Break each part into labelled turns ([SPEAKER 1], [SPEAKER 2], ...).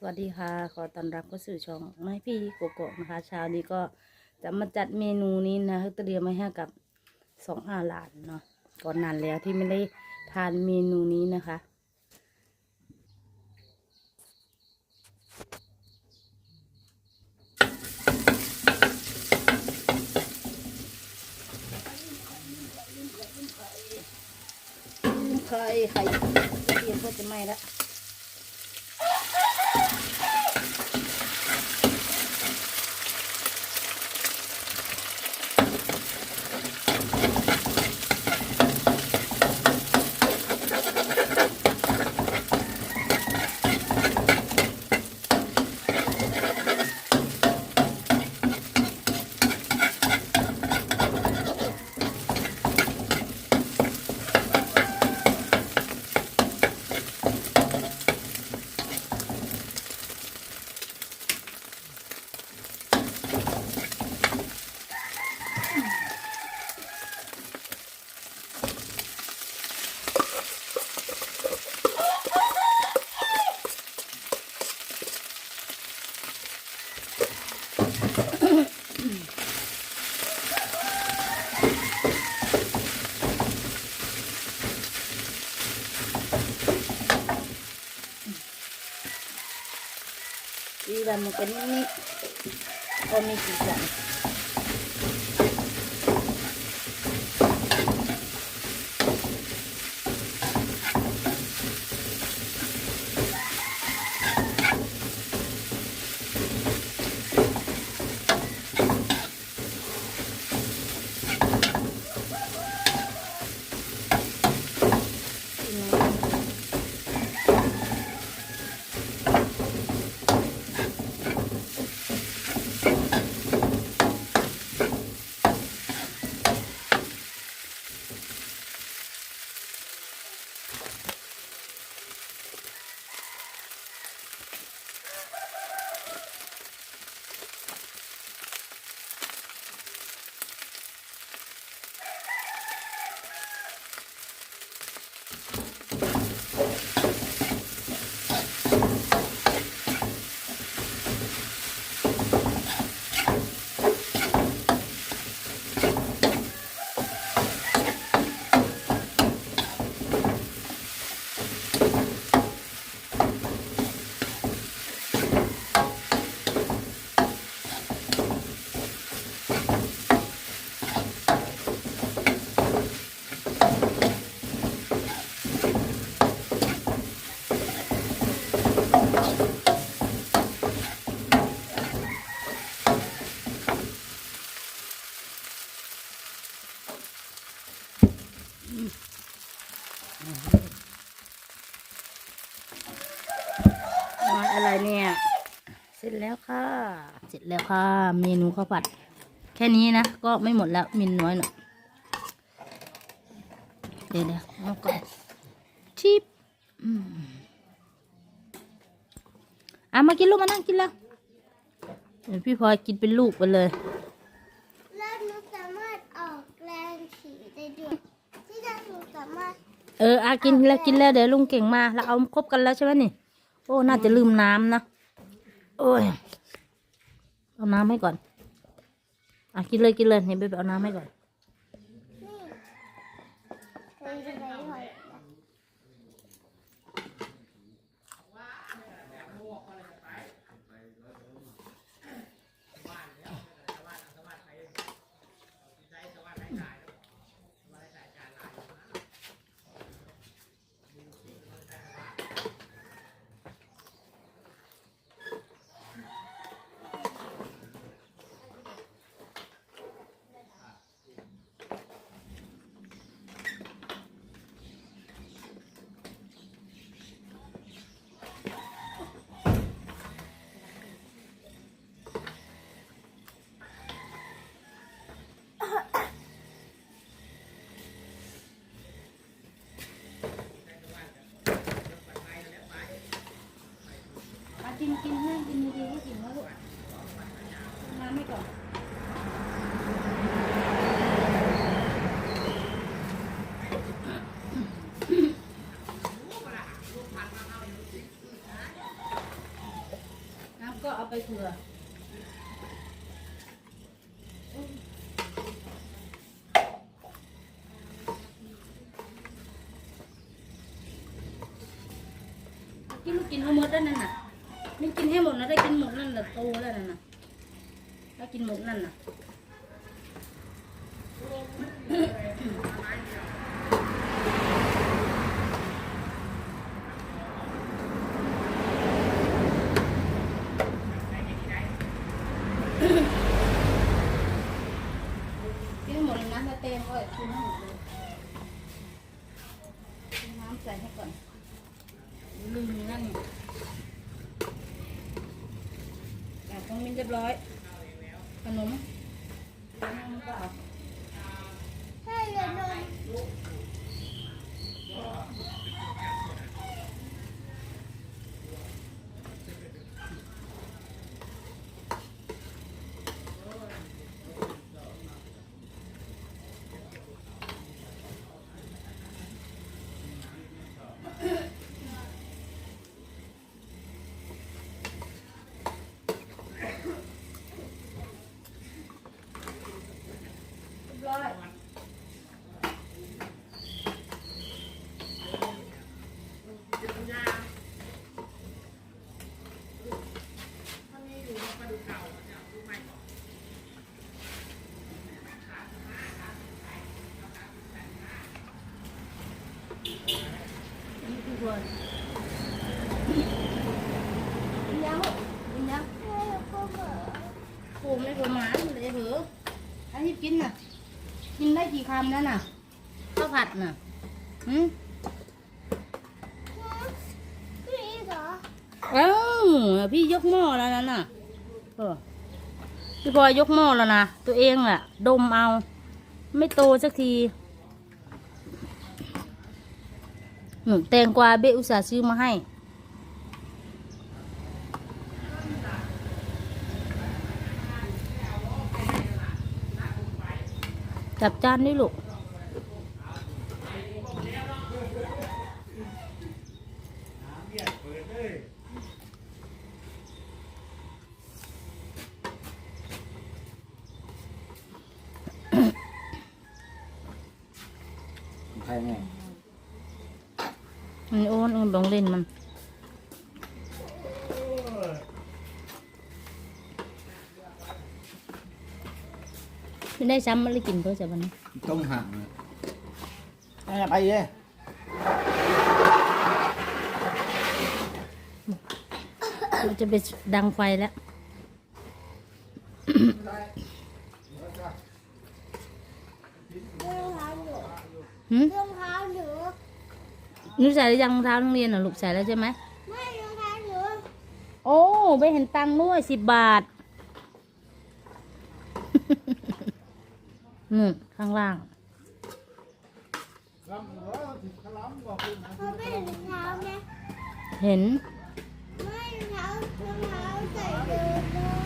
[SPEAKER 1] สวัสดีค่ะ ขอต้อนรับเข้าสู่ช่องไม้พี่โกโกะนะคะเช้านี้ก็จะมาจัดเมนูนี้นะเตรียมมาให้กับสองอาหลานเนาะก่อนนานแล้วที่ไม่ได้ทานเมนูนี้นะคะ ไข่ไข่เตรียมก็จะไหม้แล้ว ดีแบบ เสร็จแล้วค่ะ เสร็จแล้วค่ะ เมนูข้าวผัด แค่นี้นะ ก็ไม่หมดแล้วมินน้อยหน่อยเดี๋ยวเดี๋ยวเอาก่อนชิปอืมอะมากินลูกมานั่งกินแล้วเดี๋ยวพี่พลอยกินเป็นลูกไปเลย
[SPEAKER 2] แล้วหนูสามารถออกแรงฉี่ได้ด้วยที่จะหนูสามารถ
[SPEAKER 1] เอออากินแล้วกินแล้วเดี๋ยวลุงเก่งมา แล้วเอาครบกันแล้วใช่ไหมนี่ โอ้ น่าจะลืมน้ำนะ โอ้ยเอาน้ำให้ก่อน อะกินเลยกินเลยเนี่ยไปเอาน้ำให้ก่อน
[SPEAKER 2] นี่เคยจะไปด้วย
[SPEAKER 1] กิน กินให้กินดีๆให้กินนะลูกน้ำให้ก่อนก็เอาไปเผื่อกินลูกกินเอาหมดแล้วนั่นน่ะ ไม่กินให้หมดนะได้กินหมดนั่นแหละโตแล้วนั่นน่ะได้กินหมดนั่นน่ะ กินให้หมดเลยนะถ้าเต็มก็กินให้หมดเลยเอาน้ำใส่ให้ก่อนลืมนั่นอะต้องมิน เรียบร้อย ขนมขนมก็เอา
[SPEAKER 2] ให้เลยนน
[SPEAKER 1] เรียบร้อยนี่คือคนกินยังลูกกินยัง
[SPEAKER 2] ให้ก็เหอะ
[SPEAKER 1] โป่งเลยเถอหมาเลยเถออันนี้กินน่ะ กินได้กี่คำแล้วน่ะข้าวผัดน่ะหืม
[SPEAKER 2] พี่อีกเหรอ
[SPEAKER 1] เอ้าพี่ยกหม้อแล้วนั่นน่ะเออพี่พลอยยกหม้อแล้วนะตัวเองอะดมเอา ไม่โตสักทีหนูแตงกวาเบอุตส่าห์ซื้อมาให้ จับจานด้วยลูก
[SPEAKER 3] ใครไง
[SPEAKER 1] มันโอ้นมันบองเล่นมัน ไม่ได้ซ้ำมันเลยกินเพื่อจะวันนี้
[SPEAKER 3] ต้มหักเลยไปไปเลย
[SPEAKER 1] เราจะไปดังไฟแล้ว
[SPEAKER 2] เรื่องเท้าหนู
[SPEAKER 1] หืม
[SPEAKER 2] เรื่องเท้าหนู
[SPEAKER 1] หนูใส่หรือยังรองเท้าโรงเรียนเหรอลูกใส่แล้วใช่ไหม
[SPEAKER 2] ไม่เรื่องเท้าหนู
[SPEAKER 1] โอ้ ไปเห็นตังค์ด้วยสิบบาท นู่นข้างล่าง
[SPEAKER 2] เขาไม่เห็นรองเท้าไหม
[SPEAKER 1] เห็น
[SPEAKER 2] ไม่รองเท้ารองเท้าใส่เดินเลย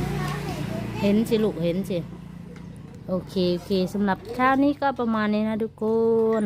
[SPEAKER 2] รองเท้าใส่เดิน
[SPEAKER 1] เห็นสิลูกเห็นสิ โอเค โอเคสำหรับเช้านี้ก็ประมาณนี้นะทุกคน